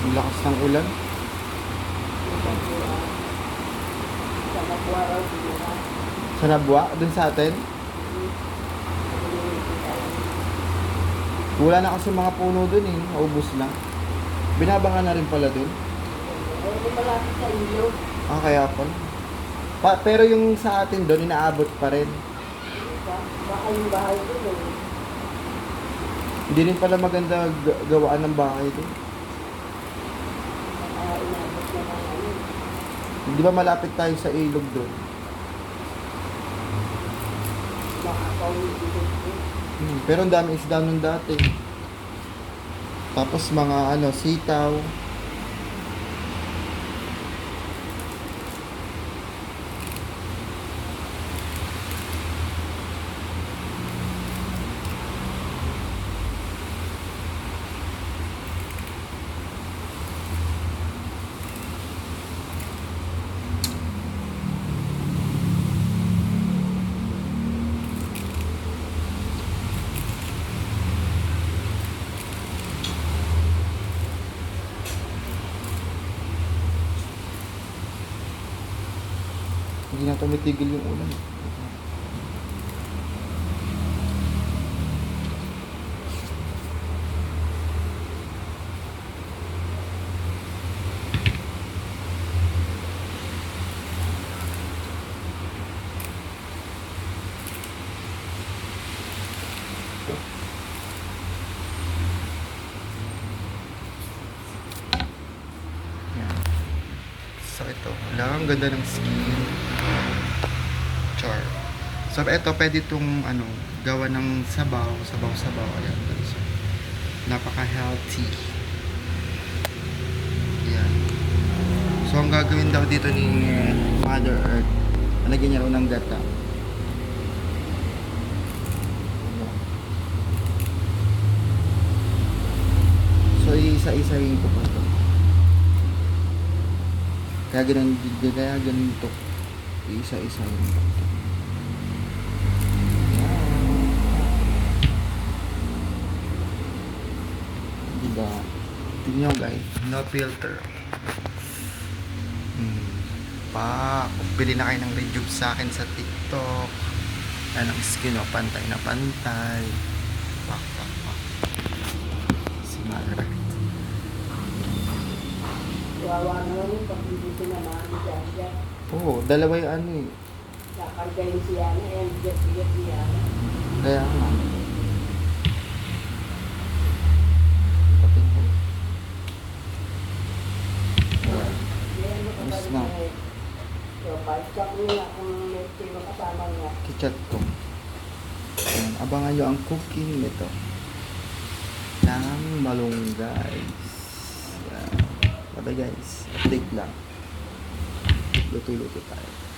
Ang lakas ng ulan. Sa Nabwa, dun sa atin. Wala na kasi mga puno dun eh. Naubos na. Binabangan na rin pala iyo. Ah, kaya pala. Pa, pero yung sa atin doon, inaabot pa rin. Ba- Baka yung bahay eh. Hindi rin pala maganda gawaan ng bahay doon. Baka inabot na ng ano. Di ba malapit tayo sa ilog doon? Hmm, pero ang dami isda nun dati. Tapos mga ano, sitaw. Hindi na tumitigil yung ulan. Yan. So ito, wala ang ganda ng skin. Char. So ito, pwede itong ano, gawa ng sabaw, sabaw-sabaw. Ayan, guys. Napaka-healthy. Yan. So ang gagawin daw dito ni Mother Earth, nalagyan niya raw ng gata. So isa-isahin ko pa ito. Kaya ganun, kaya ganun to. Isa-isa yun. Diba? Tingnan guys. No filter. Hmm. Pa, bili na kayo ng rejuve sa akin sa TikTok. Yan ang skin o, pantay na pantay. Pak, pak, pak. Si Mother. Wawa naman yung pag hindi ko naman dyan dyan. Oo, dalawa yung ano eh. Kakargayin si Yana. Ayan, bigat-bigat si Yana. Kaya nga. Makapal na. na eh. So, check mo nga kung may sino kasama niya. Kichat ko. Ayan, abangan nyo ang cooking nito. Ng malunggay. Ayan. Bye guys. Update lang. Luto-luto tayo.